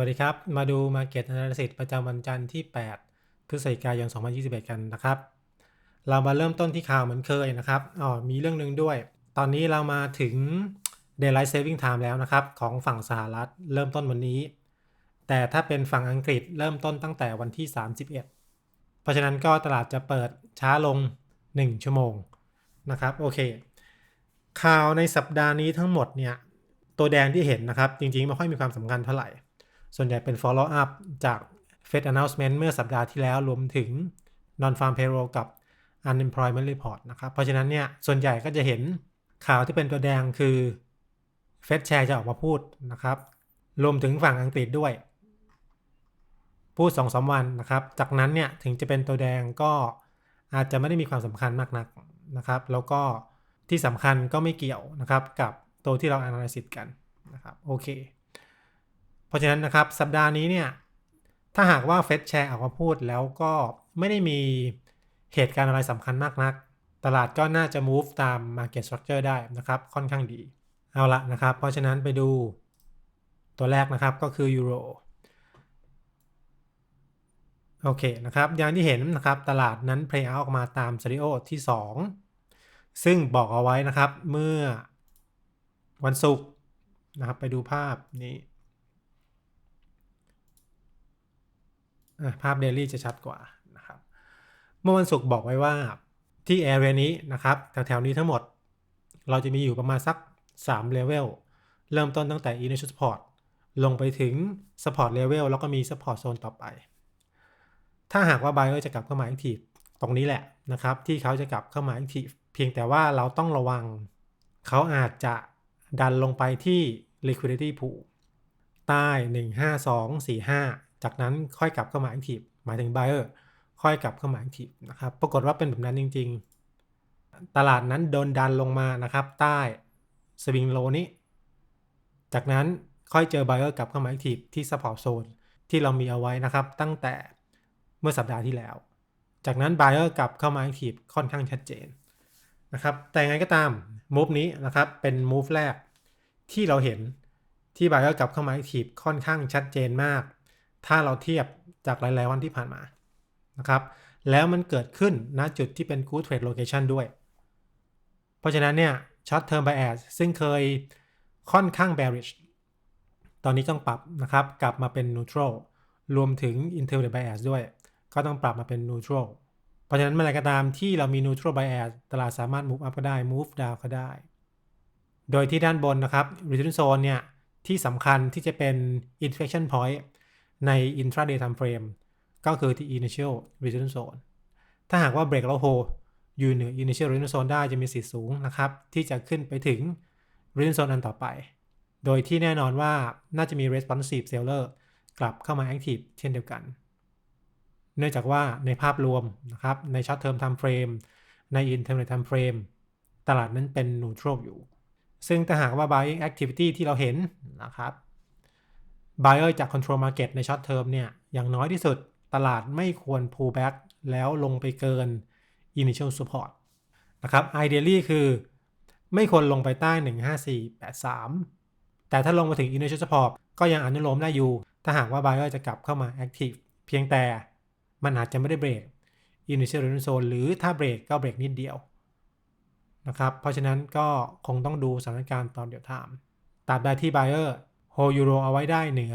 วัสดีครับ มาดู Market Analysis ประจำวันจันทร์ที่ 8 พฤศจิกายน 2021 กันนะครับ เรามาเริ่มต้นที่ข่าวเหมือนเคยนะครับอ๋อมีเรื่องหนึ่งด้วย ตอนนี้เรามาถึง Daylight Saving Time แล้วนะครับ ของฝั่งสหรัฐเริ่มต้นวันนี้ แต่ถ้าเป็นฝั่งอังกฤษเริ่มต้นตั้งแต่วันที่ 31 เพราะฉะนั้นก็ตลาดจะเปิดช้าลง 1 ชั่วโมงนะครับโอเค ข่าวในสัปดาห์นี้ทั้งหมดเนี่ยตัวแดงที่เห็นนะครับ จริงๆไม่ค่อยมีความสำคัญเท่าไหร่ ส่วนใหญ่เป็น follow up จาก Fed announcement เมื่อสัปดาห์ที่แล้วรวมถึง non farm payroll กับ unemployment report นะครับ เพราะฉะนั้นเนี่ย ส่วนใหญ่ก็จะเห็นข่าวที่เป็นตัวแดงคือ Fed Chair จะออกมาพูดนะครับ รวมถึงฝั่งอังกฤษด้วย พูด2อสวันนะครับ จากนั้นเนี่ย ถึงจะเป็นตัวแดงก็อาจจะไม่ได้มีความสำคัญมากนักนะครับ แล้วก็ที่สำคัญก็ไม่เกี่ยวนะครับกับตัวที่เรา analysis กันนะครับ โอเค เพราะฉะนั้นนะครับสัปดาห์นี้เนี่ยถ้าหากว่าเฟดแชร์ออกมาพูดแล้วก็ไม่ได้มีเหตุการณ์อะไรสำคัญมากนัก ตลาดก็น่าจะ move ตาม market structure ได้นะครับ ค่อนข้างดี เอาละนะครับ เพราะฉะนั้นไปดูตัวแรกนะครับก็คือยูโรโอเคนะครับ อย่างที่เห็นนะครับตลาดนั้น play out ออกมาตามซีรีโอที่ 2 ซึ่งบอกเอาไว้นะครับเมื่อวันศุกร์นะครับไปดูภาพนี้ ภาพเดลี่จะชัดกว่านะครับ เมื่อวันศุกร์บอกไว้ว่าที่แอเรียนี้นะครับแถวๆนี้ทั้งหมด เราจะมีอยู่ประมาณสัก3เลเวลเริ่มต้นตั้งแต่ initial support ลงไปถึง support level แล้วก็มี support zone ต่อไป ถ้าหากว่า buyer จะกลับเข้ามา active ตรงนี้แหละนะครับ ที่เขาจะกลับเข้ามา active เพียงแต่ว่าเราต้องระวัง เขาอาจจะดันลงไปที่ liquidity pool ใต้ 15245 จากนั้นค่อยกลับเข้ามา active หมายถึง buyer ค่อยกลับเข้ามา active นะครับ ปรากฏว่าเป็นแบบนั้นจริง ๆ ตลาดนั้นโดนดันลงมานะครับ ใต้ swing low นี้ จากนั้นค่อยเจอ buyer กลับเข้ามา active ที่ support zone ที่เรามีเอาไว้นะครับ ตั้งแต่เมื่อสัปดาห์ที่แล้ว จากนั้น buyer กลับเข้ามา active ค่อนข้างชัดเจนนะครับ แต่ไงก็ตาม move นี้นะครับเป็น move แรกที่เราเห็นที่ buyer กลับเข้ามา active ค่อนข้างชัดเจนมาก ถ้าเราเทียบจากหลาย ๆ วันที่ผ่านมานะครับ แล้วมันเกิดขึ้นณจุดที่เป็น good trade location ด้วย เพราะฉะนั้นเนี่ย short term bias ซึ่งเคยค่อนข้าง bearish ตอนนี้ต้องปรับนะครับ กลับมาเป็น neutral รวมถึง intraday bias ด้วย ก็ต้องปรับมาเป็น neutral เพราะฉะนั้นเมื่อไรก็ตามที่เรามี neutral bias ตลาดสามารถ move up ก็ได้ move down ก็ได้ โดยที่ด้านบนนะครับ return zone เนี่ยที่สำคัญที่จะเป็น inflection point ใน intraday time frame ก็คือที่ initial return zone ถ้าหากว่า break แล้ว hold อยู่เหนือ initial return zone ได้จะมีสิทธิ์สูงนะครับ ที่จะขึ้นไปถึง return zone อันต่อไป โดยที่แน่นอนว่าน่าจะมี responsive seller กลับเข้ามา active เช่นเดียวกัน เนื่องจากว่าในภาพรวมนะครับใน short term time frame ใน intermediate time frame ตลาดนั้นเป็น neutral อยู่ ซึ่งถ้าหากว่า buying activity ที่เราเห็นนะครับ buyer จาก control market ใน short term เนี่ย อย่างน้อยที่สุดตลาดไม่ควร pull back แล้วลงไปเกิน initial support นะครับ ideally คือไม่ควรลงไปใต้ 15483 แต่ถ้าลงมาถึง initial support ก็ยังอนุโลมได้อยู่ ถ้าหากว่า buyer จะกลับเข้ามา active เพียงแต่มันอาจจะไม่ได้เบรก initial return zone หรือถ้าเบรกก็เบรกนิดเดียวนะครับ เพราะฉะนั้นก็คงต้องดูสถานการณ์ตอนเดียวทามตราบใดที่ buyer hold euro เอาไว้ได้เหนือ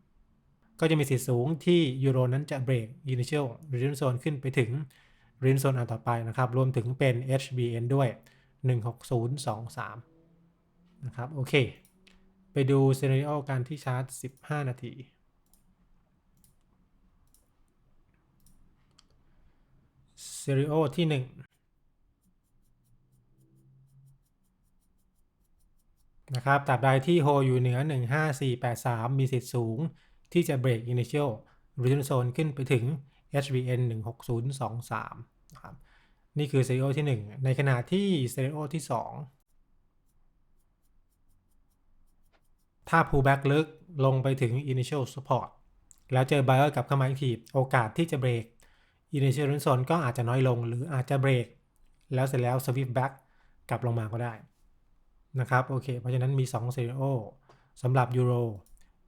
158483 ก็จะมีสิทธิ์สูงที่ยูโรนั้นจะเบรก initial return zone ขึ้นไปถึง return zone อันต่อไปนะครับ รวมถึงเป็น HBN ด้วย 16023 นะครับ โอเค ไปดูเซน a ริโอการที่ชาร์จ 15 นาทีเซริโอที่ นะครับตราบใดที่โฮอยู่เหนือ 15483 มีสิทธิ์สูง ที่จะเบรก initial return zone ขึ้นไปถึง HBN 16023นะครับนี่คือ scenario ที่ 1 ในขณะที่ scenario ที่ 2 ถ้า pullback ลึกลงไปถึง initial support แล้วเจอ buyer กลับเข้ามา active โอกาสที่จะเบรก initial return zone ก็อาจจะน้อยลง หรืออาจจะเบรกแล้วเสร็จแล้ว sweep back กลับลงมาก็ได้ นะครับโอเค เพราะฉะนั้นมี2 scenario สำหรับยูโร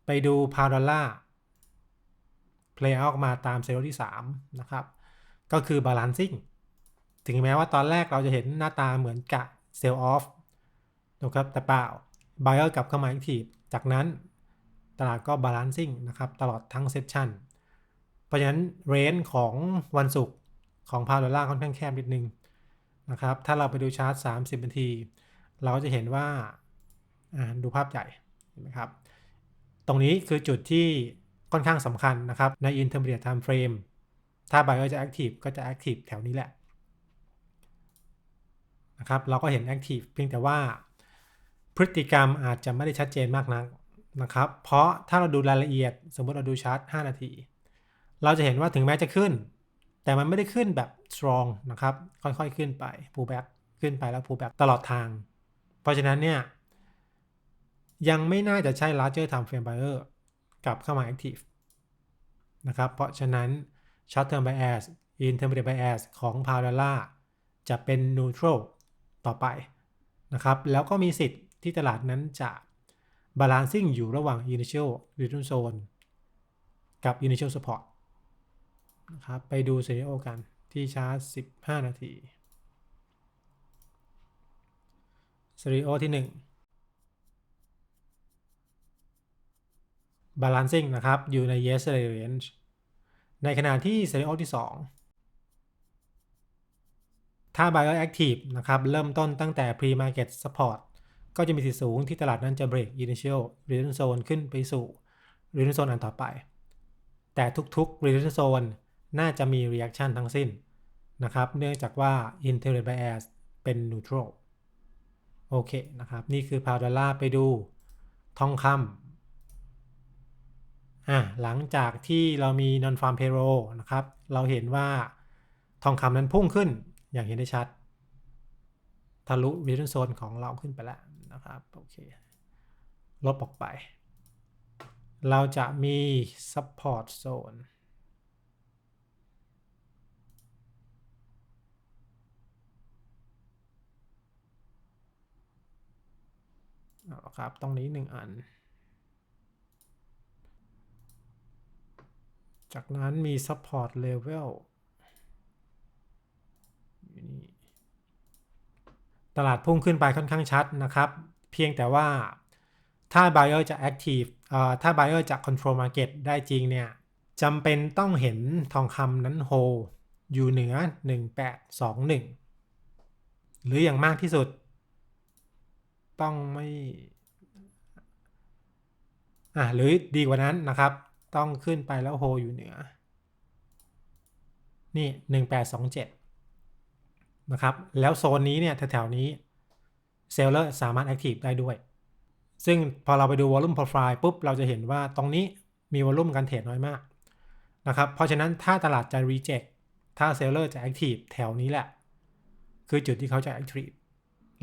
ไปดูพาวดอลลาร์ play out มาตามเซลล์ที่ 3 นะครับ ก็คือ balancing ถึงแม้ว่าตอนแรกเราจะเห็นหน้าตาเหมือนกับ sell off นะครับแต่เปล่า buyer กลับเข้ามา active จากนั้นตลาดก็ balancing นะครับ ตลอดทั้งเซสชันเพราะฉะนั้นเรนของวันศุกร์ของพาวดอลลาร์ค่อนข้างแคบนิดนึงนะครับ ถ้าเราไปดูชาร์ต 30 นาที เราก็จะเห็นว่าดูภาพใหญ่เห็นไหมครับ ตรงนี้คือจุดที่ค่อนข้างสำคัญนะครับ ใน intermediate time frame ถ้า buyer จะ active ก็จะ active แถวนี้แหละนะครับเราก็เห็น active เพียงแต่ว่าพฤติกรรมอาจจะไม่ได้ชัดเจนมากนักนะครับ เพราะถ้าเราดูรายละเอียด สมมติเราดูชาร์ต 5 นาที เราจะเห็นว่าถึงแม้จะขึ้น แต่มันไม่ได้ขึ้นแบบ strong นะครับ ค่อยๆขึ้นไป pull back ขึ้นไปแล้ว pull back ตลอดทาง เพราะฉะนั้นเนี่ย ยังไม่น่าจะใช่ larger time frame buyer กลับเข้ามา active นะครับ เพราะฉะนั้น short term bias intermediate bias ของพาวดอลลาร์จะเป็น neutral ต่อไปนะครับ แล้วก็มีสิทธิ์ที่ตลาดนั้นจะ balancing อยู่ระหว่าง initial return zone กับ initial support นะครับ ไปดูซีโอกันที่ชาร์ต 15 นาที ซีโอที่ 1 balancing นะครับ อยู่ใน yesterday range ในขณะที่ซีโอที่ 2 ถ้า buyer active นะครับ เริ่มต้นตั้งแต่ pre market support ก็จะมีสิทธิสูงที่ตลาดนั้นจะ break initial return zone ขึ้นไปสู่ return zone อันต่อไป แต่ทุกๆ return zone น่าจะมี reaction ทั้งสิ้นนะครับ เนื่องจากว่า internet bias เป็น neutral โอเคนะครับ นี่คือพาวดอลลาร์ไปดูทองคำอะหลังจากที่เรามี non farm payroll นะครับ เราเห็นว่าทองคำนั้นพุ่งขึ้นอย่างเห็นได้ชัด ทะลุ return zone ของเราขึ้นไปแล้วนะครับ โอเค ลบออกไป เราจะมี support zone เอาละครับ ตรงนี้หนึ่งอัน จากนั้นมี support level อยู่นี่ ตลาดพุ่งขึ้นไปค่อนข้างชัดนะครับ เพียงแต่ว่าถ้า buyer จะ active ถ้า buyer จะ control market ได้จริงเนี่ยจำเป็นต้องเห็นทองคำนั้น hold อยู่เหนือ 1821 หรืออย่างมากที่สุด ต้องไม่อะหรือดีกว่านั้นนะครับ ต้องขึ้นไปแล้ว hold อยู่เหนือ นี่ 1827 นะครับ แล้วโซนนี้เนี่ยแถวๆนี้เซลเลอร์สามารถ active ได้ด้วย ซึ่งพอเราไปดู volume profile ปุ๊บ เราจะเห็นว่าตรงนี้มี volume การเทรดน้อยมากนะครับ เพราะฉะนั้นถ้าตลาดจะ reject ถ้าเซลเลอร์จะ active แถวนี้แหละ คือจุดที่เขาจะ active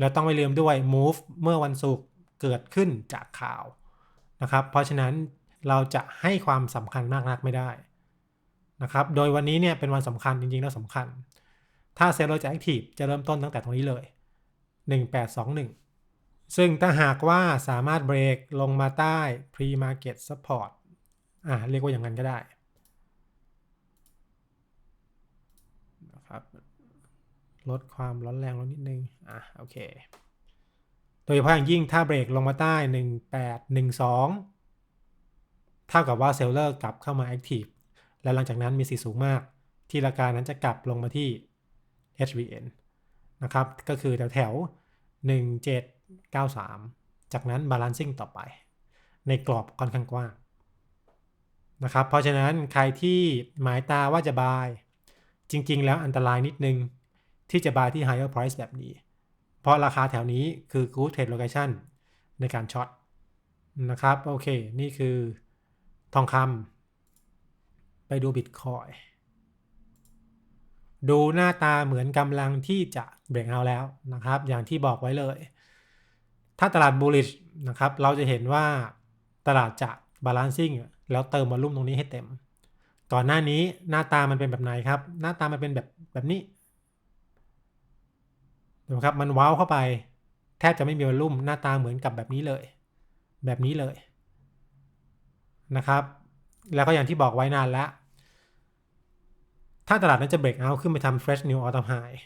แล้วต้องไม่ลืมด้วย move เมื่อวันศุกร์เกิดขึ้นจากข่าวนะครับ เพราะฉะนั้นเราจะให้ความสำคัญมากนักไม่ได้นะครับ โดยวันนี้เนี่ยเป็นวันสำคัญจริงๆแล้วสำคัญ ถ้าเซลล์จะ active จะเริ่มต้นตั้งแต่ตรงนี้เลย 1821 ซึ่งถ้าหากว่าสามารถเบรกลงมาใต้ pre market support อ่าเรียกว่าอย่างนั้นก็ได้นะครับ ลดความร้อนแรงลงนิดนึง อะ โอเค โดยเฉพาะอย่างยิ่งถ้าเบรกลงมาใต้ 1812 เท่ากับว่าเซลเลอร์กลับเข้ามา Active และหลังจากนั้นมีสีสูงมาก ที่ราคานั้นจะกลับลงมาที่ HVN นะครับ ก็คือแถวแถว 1793 จากนั้น balancing ต่อไป ในกรอบค่อนข้างกว้างนะครับ เพราะฉะนั้นใครที่หมายตาว่าจะบาย จริง ๆ แล้วอันตรายนิดนึง ที่จะบายที่ higher price แบบนี้ เพราะราคาแถวนี้คือ good trade location ในการช็อตนะครับ โอเค นี่คือทองคำไปดูบิตคอยดูหน้าตาเหมือนกำลังที่จะเบรกเอาแล้วนะครับ อย่างที่บอกไว้เลย ถ้าตลาด bullish นะครับ เราจะเห็นว่าตลาดจะ balancing แล้วเติมวอลุ่มตรงนี้ให้เต็ม ก่อนหน้านี้หน้าตามันเป็นแบบไหนครับ หน้าตามันเป็นแบบแบบนี้ นะครับมันว้าวเข้าไป แทบจะไม่มีวอลุ่มหน้าตาเหมือนกับแบบนี้เลย แบบนี้เลยนะครับ แล้วก็อย่างที่บอกไว้นานแล้ว ถ้าตลาดนั้นจะเบรกเอาขึ้นไปทำ fresh new all time high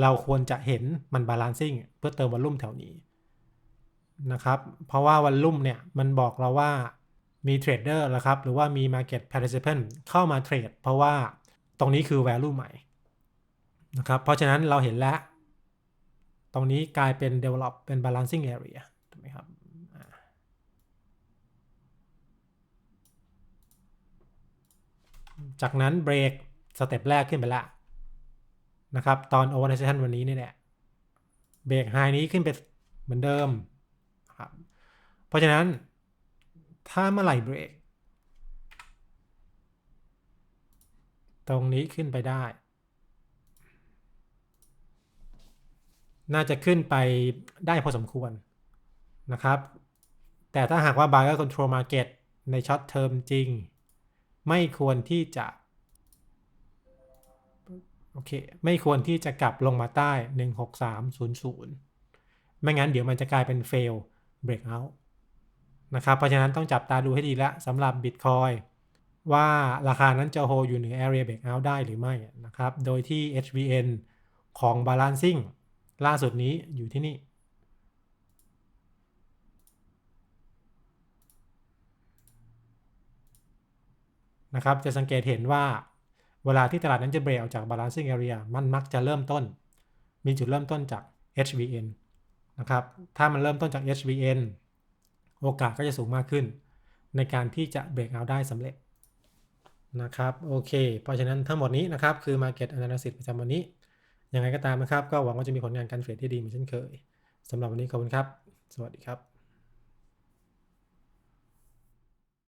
เราควรจะเห็นมัน balancing เพื่อเติมวอลลุ่มแถวนี้นะครับ เพราะว่าวอลลุ่มเนี่ยมันบอกเราว่ามีเทรดเดอร์นะครับ หรือว่ามี market participant เข้ามาเทรดเพราะว่าตรงนี้คือ value ใหม่นะครับ เพราะฉะนั้นเราเห็นแล้ว ตรงนี้กลายเป็น develop เป็น balancing area ถูกไหมครับจากนั้นเบรกสเต็ปแรกขึ้นไปละนะครับ ตอน overnight วันนี้นี่แหละเบรกไฮนี้ขึ้นไปเหมือนเดิมครับเพราะฉะนั้นถ้าเมื่อไหร่เบรกตรงนี้ขึ้นไปได้ น่าจะขึ้นไปได้พอสมควรนะครับ แต่ถ้าหากว่า buyer control market ในช็อตเทอมจริง ไม่ควรที่จะโอเคไม่ควรที่จะกลับลงมาใต้ 16300 ไม่งั้นเดี๋ยวมันจะกลายเป็น fail breakout นะครับ เพราะฉะนั้นต้องจับตาดูให้ดีแล้วสำหรับ Bitcoin ว่าราคานั้นจะโฮอยู่เหนือ area breakout ได้หรือไม่นะครับ โดยที่ HVN ของ balancing ล่าสุดนี้อยู่ที่นี่ นะครับ จะสังเกตเห็นว่าเวลาที่ตลาดนั้นจะเบรกออกจาก balancing area มันมักจะเริ่มต้น มีจุดเริ่มต้นจาก HVN นะครับ ถ้ามันเริ่มต้นจาก HVN โอกาสก็จะสูงมากขึ้น ในการที่จะเบรกเอาได้สำเร็จนะครับ โอเค เพราะฉะนั้นทั้งหมดนี้นะครับ คือ Market Analysis ประจำวันนี้ ยังไงก็ตามนะครับ ก็หวังว่าจะมีผลงานการเทรดที่ดีเหมือนเช่นเคยสำหรับวันนี้ขอบคุณครับ สวัสดีครับ